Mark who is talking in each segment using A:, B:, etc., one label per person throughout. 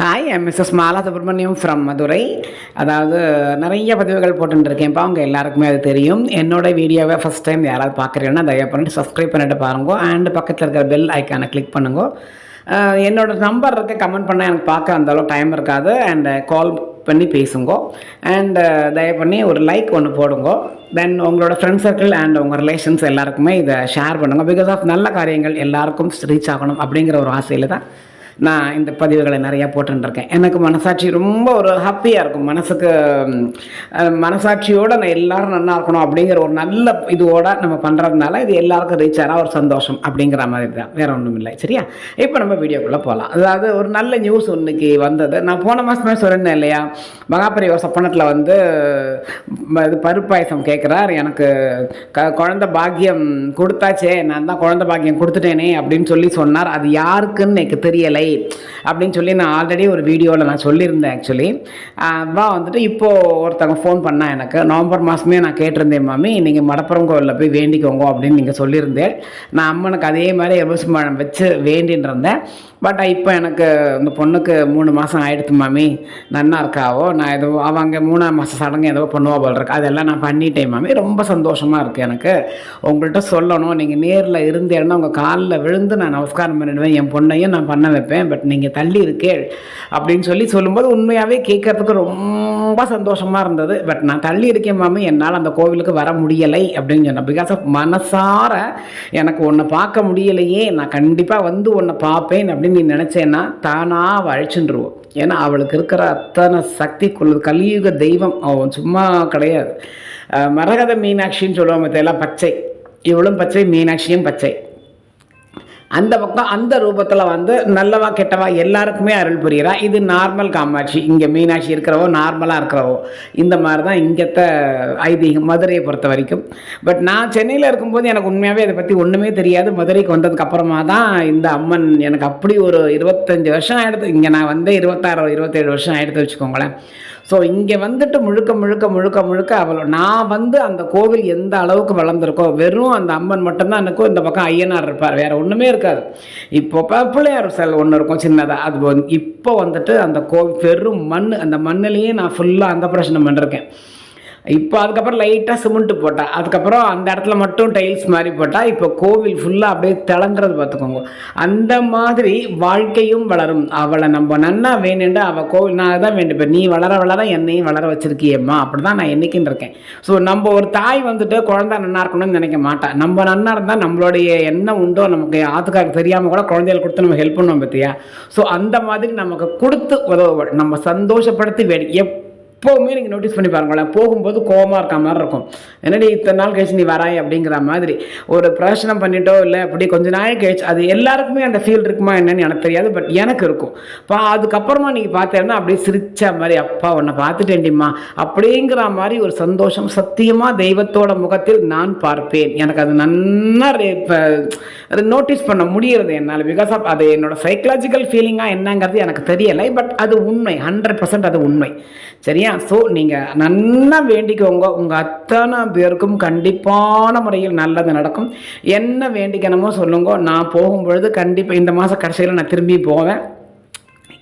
A: Hi I'm Mrs Mala Subramaniam from Madurai அதாவது நிறைய பதிவுகள் போட்டுருக்கேன்ப்பா அவங்க எல்லாருக்குமே அது தெரியும். என்னோடய வீடியோவை ஃபஸ்ட் டைம் யாராவது பார்க்குறீங்கன்னா தயவு பண்ணிட்டு சப்ஸ்கிரைப் பண்ணிட்டு பாருங்க. அண்ட் பக்கத்தில் இருக்கிற பெல் ஐக்கானை கிளிக் பண்ணுங்க. என்னோடய நம்பர் இருக்க. கமெண்ட் பண்ண எனக்கு பார்க்க அந்தளவு டைம் இருக்காது. அண்ட் கால் பண்ணி பேசுங்க. அண்ட் தயவு பண்ணி ஒரு லைக் ஒன்று போடுங்க. தென் உங்களோட ஃப்ரெண்ட் சர்க்கிள் அண்ட் உங்கள் ரிலேஷன்ஸ் எல்லாருக்குமே இதை ஷேர் பண்ணுங்கள் பிகாஸ் ஆஃப் நல்ல காரியங்கள் எல்லாருக்கும் ரீச் ஆகணும் அப்படிங்கிற ஒரு ஆசையில் தான் நான் இந்த பதிவுகளை நிறையா போட்டுருக்கேன் எனக்கு மனசாட்சி ரொம்ப ஒரு ஹாப்பியாக இருக்கும். மனசுக்கு மனசாட்சியோடு நான் எல்லாரும் நல்லா இருக்கணும் அப்படிங்கிற ஒரு நல்ல இதுவோட நம்ம பண்ணுறதுனால இது எல்லாருக்கும் ரீச் ஆனால் ஒரு சந்தோஷம் அப்படிங்கிற மாதிரி தான். வேறு ஒன்றும் இல்லை. சரியா? இப்போ நம்ம வீடியோக்குள்ளே போகலாம் அதாவது ஒரு நல்ல நியூஸ் இன்னைக்கு வந்தது. நான் போன மாதமே சொல்லியிருந்தேன் இல்லையா? மகாபரிவ சப்பனத்தில் வந்து இது பருப்பாயசம் கேட்குறார் எனக்கு க குழந்த பாக்கியம் கொடுத்தாச்சே. நான் தான் குழந்த பாக்கியம் கொடுத்துட்டேனே அப்படின்னு சொல்லி சொன்னார். அது யாருக்குன்னு எனக்கு தெரியலை. அப்படின்னு சொல்லி நான் ஆல்ரெடி ஒரு வீடியோவில் நான் சொல்லியிருந்தேன் ஆக்சுவலி வா வந்துட்டு இப்போது ஒருத்தவங்க ஃபோன் பண்ணால் எனக்கு. நவம்பர் மாதமே நான் கேட்டிருந்தேன் மாமி நீங்கள் மடப்புறம் கோவிலில் போய் வேண்டிக்கோங்க அப்படின்னு நீங்கள் சொல்லியிருந்தேன். நான் அம்மனுக்கு அதே மாதிரி எலுமிச்சை பழம் வச்சு வேண்டின்னு இருந்தேன். பட் இப்போ எனக்கு இந்த பொண்ணுக்கு மூணு மாதம் ஆயிடுத்து மாமி நன்னா இருக்காவோ? நான் ஏதோ அவங்க மூணாம் மாதம் சடங்கு ஏதோ பண்ணுவா போல் இருக்கு. அதெல்லாம் நான் பண்ணிட்டேன் மாமி. ரொம்ப சந்தோஷமாக இருக்குது எனக்கு. உங்கள்கிட்ட சொல்லணும். நீங்கள் நேரில் இருந்தேன்னா உங்கள் காலில் விழுந்து நான் நமஸ்காரம் பண்ணிடுவேன். என் பொண்ணையும் நான் பண்ண வைப்பேன். பட் நீங்கள் தள்ளி இருக்கேள் அப்படின்னு சொல்லி சொல்லும்போது உண்மையாகவே கேட்கறதுக்கு ரொம்ப சந்தோஷமாக இருந்தது. பட் நான் தள்ளி இருக்கேன் மாமி என்னால் அந்த கோவிலுக்கு வர முடியலை அப்படின்னு சொன்னேன். பிகாஸ் ஆஃப் மனசார எனக்கு உன்னை பார்க்க முடியலையே நான் கண்டிப்பாக வந்து உன்னை பார்ப்பேன் அப்படின்னு நீ நினச்சேன்னா தானாக அவள் ஏன்னா அவளுக்கு இருக்கிற அத்தனை சக்தி கொள்ளு கலியுக தெய்வம் அவன் சும்மா கிடையாது. மரகத மீனாட்சின்னு சொல்லுவாங்க தெரியல பச்சை. இவளும் பச்சை மீனாட்சியும் பச்சை. அந்த பக்கம் அந்த ரூபத்தில் வந்து நல்லவா கெட்டவா எல்லாருக்குமே அருள் புரிகிறா. இது நார்மல் காமாட்சி. இங்கே மீனாட்சி இருக்கிறவோ நார்மலாக இருக்கிறவோ. இந்த மாதிரி தான் இங்கத்த ஐதீகம் மதுரையை பொறுத்த வரைக்கும். பட் நான் சென்னையில் இருக்கும்போது எனக்கு உண்மையாகவே இதை பற்றி ஒன்றுமே தெரியாது. மதுரைக்கு வந்ததுக்கு அப்புறமா தான் இந்த அம்மன் எனக்கு அப்படி ஒரு இருபத்தஞ்சி வருஷம் ஆகிடுது இங்கே நான் வந்து இருபத்தாறு இருபத்தேழு வருஷம் ஆகிடுது வச்சுக்கோங்களேன். ஸோ இங்கே வந்துட்டு முழுக்க முழுக்க முழுக்க முழுக்க அவளோ நான் வந்து அந்த கோவில் எந்த அளவுக்கு வளர்ந்துருக்கோ வெறும் அந்த அம்மன் மட்டும்தான் எனக்கும் இந்த பக்கம் ஐயனார் இருப்பார். வேறு ஒன்றுமே இருக்காது. இப்போ பிள்ளையார் செல் ஒன்று இருக்கும் சின்னதாக அது இப்போ வந்துட்டு அந்த கோவில் வெறும் மண் அந்த மண்ணிலேயே நான் ஃபுல்லாக அந்த பிரச்சனை பண்ணிருக்கேன். இப்போ அதுக்கப்புறம் லைட்டாக சிமெண்ட்டு போட்டால் அதுக்கப்புறம் அந்த இடத்துல மட்டும் டைல்ஸ் மாதிரி போட்டால் இப்போ கோவில் ஃபுல்லாக அப்படியே திளங்குறது பார்த்துக்கோங்க. அந்த மாதிரி வாழ்க்கையும் வளரும். அவளை நம்ம நன்னா வேணுண்டு அவள் கோவில் நான் தான் வேண்டிப்பேன் நீ வளர வளர என்னையும் வளர வச்சிருக்கியேம்மா. அப்படி தான் நான் என்றைக்குன்னு இருக்கேன். ஸோ நம்ம ஒரு தாய் வந்துட்டு குழந்தை நன்னா இருக்கணும்னு நினைக்க மாட்டேன் நம்ம நன்னா இருந்தால் நம்மளுடைய என்ன உண்டோ நமக்கு ஆத்துக்காருக்கு தெரியாமல் கூட குழந்தைகள் கொடுத்து நம்ம ஹெல்ப் பண்ணுவோம் பார்த்தியா? ஸோ அந்த மாதிரி நமக்கு கொடுத்து உதவ நம்ம சந்தோஷப்படுத்தி வேடி எப் எப்போவுமே நீங்கள் நோட்டீஸ் பண்ணி பாருங்களேன். போகும்போது கோபமாக இருக்க மாதிரி இருக்கும். என்னடி இத்தனை நாள் கழிச்சு நீ வராய் அப்படிங்கிற மாதிரி. ஒரு பிரச்சனை பண்ணிட்டோ இல்லை அப்படி கொஞ்ச நாள் கழிச்சு அது எல்லாருக்குமே அந்த ஃபீல் இருக்குமா என்னன்னு எனக்கு தெரியாது பட் எனக்கு இருக்கும். பா அதுக்கப்புறமா நீங்கள் பார்த்தேன்னா அப்படியே சிரிச்ச மாதிரி அப்பா உன்னை பார்த்துட்டேன்டிம்மா. அப்படிங்கிற மாதிரி ஒரு சந்தோஷம் சத்தியமாக தெய்வத்தோட முகத்தில் நான் பார்ப்பேன். எனக்கு அது நன்னா இப்போ அதை நோட்டீஸ் பண்ண முடியறது என்னால். பிகாஸ் ஆஃப் அது என்னோட சைக்கலாஜிக்கல் ஃபீலிங்காக என்னங்கிறது எனக்கு தெரியலை பட் அது உண்மை. ஹண்ட்ரட் பர்சன்ட் அது உண்மை. சரியா? ஸோ நீங்கள் நன்னா வேண்டிக்கோங்க. உங்கள் அத்தனை பேருக்கும் கண்டிப்பான முறையில் நல்லது நடக்கும். என்ன வேண்டிக்கணுமோ சொல்லுங்க. நான் போகும்பொழுது கண்டிப்பாக இந்த மாதம் கடைசியில் நான் திரும்பி போவேன்.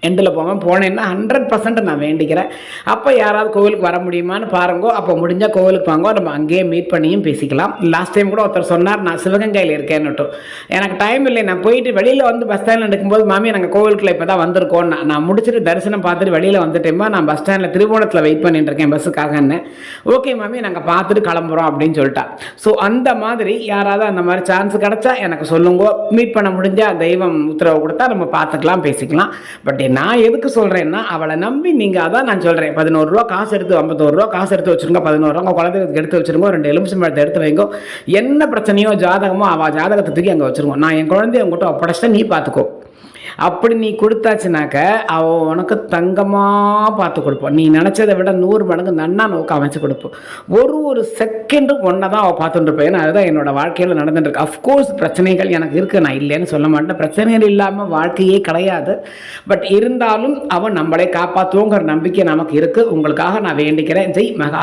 A: எண்டில் போவேன். போனேன்னா ஹண்ட்ரட் பர்சன்ட் நான் வேண்டிக்கிறேன். அப்போ யாராவது கோவிலுக்கு வர முடியுமான்னு பாருங்கோ. அப்போ முடிஞ்சால் கோவிலுக்கு வாங்கோ. நம்ம அங்கேயே மீட் பண்ணியும் பேசிக்கலாம். லாஸ்ட் டைம் கூட ஒருத்தர் சொன்னார் நான் சிவகங்கையில் இருக்கேன்னுட்டும் எனக்கு டைம் இல்லை. நான் போயிட்டு வெளியில் வந்து பஸ் ஸ்டாண்டில் நிற்கும்போது மாமி நாங்கள் கோவிலுக்குள்ள இப்போ தான் வந்திருக்கோம். நான் நான் முடிச்சுட்டு தரிசனம் பார்த்துட்டு வெளியில் வந்துட்டேம்மா. நான் பஸ் ஸ்டாண்டில் திருவோணத்தில் வெயிட் பண்ணிட்டு இருக்கேன் பஸ்ஸுக்காகன்னு. ஓகே மாமி நாங்கள் பார்த்துட்டு கிளம்புறோம். அப்படின்னு சொல்லிட்டா. ஸோ அந்த மாதிரி யாராவது அந்த மாதிரி சான்ஸ் கிடச்சா எனக்கு சொல்லுங்க. மீட் பண்ண முடிஞ்சால் தெய்வம் உத்தரவு கொடுத்தா நம்ம பார்த்துக்கலாம் பேசிக்கலாம். பட் நான் எதுக்கு சொல்கிறேன்னா அவளை நம்பி நீங்கள் அதான் நான் சொல்கிறேன் பதினோரு ரூபா காசு எடுத்து ஐம்பத்தோரு ரூபா காசு எடுத்து வச்சுருங்க பதினோரு ரூபா உங்கள் குழந்தைக்கு எடுத்து வச்சுருங்க ரெண்டு எலுமிச்சம் பழத்தை எடுத்து வைங்கோ. என்ன பிரச்சனையோ ஜாதகமோ அவள் ஜாதகத்தை தூக்கி அங்கே வச்சுருவோம். நான் என் குழந்தைய உங்கள்கிட்ட ஒப்படைச்சிட்டா நீ பார்த்துக்கோ அப்படி நீ கொடுத்தாச்சுனாக்க அவ உனக்கு தங்கமாக பார்த்து கொடுப்போம் நீ நினச்சதை விட நூறு மடங்கு நன்னா நோக்க அமைச்சு கொடுப்போம் ஒரு ஒரு செகண்டும் ஒன்றை தான் அவள் பார்த்துட்டு இருப்பேன் ஏன்னா அதுதான் என்னோட வாழ்க்கையில் நடந்துட்டுருக்கு அஃப்கோர்ஸ் பிரச்சனைகள் எனக்கு இருக்குது நான் இல்லைன்னு சொல்ல மாட்டேன். பிரச்சனைகள் இல்லாமல் வாழ்க்கையே கிடையாது. பட் இருந்தாலும் அவன் நம்மளை காப்பாற்றுவோங்கிற நம்பிக்கை நமக்கு இருக்குது உங்களுக்காக நான் வேண்டிக்கிறேன். ஜெய் மகா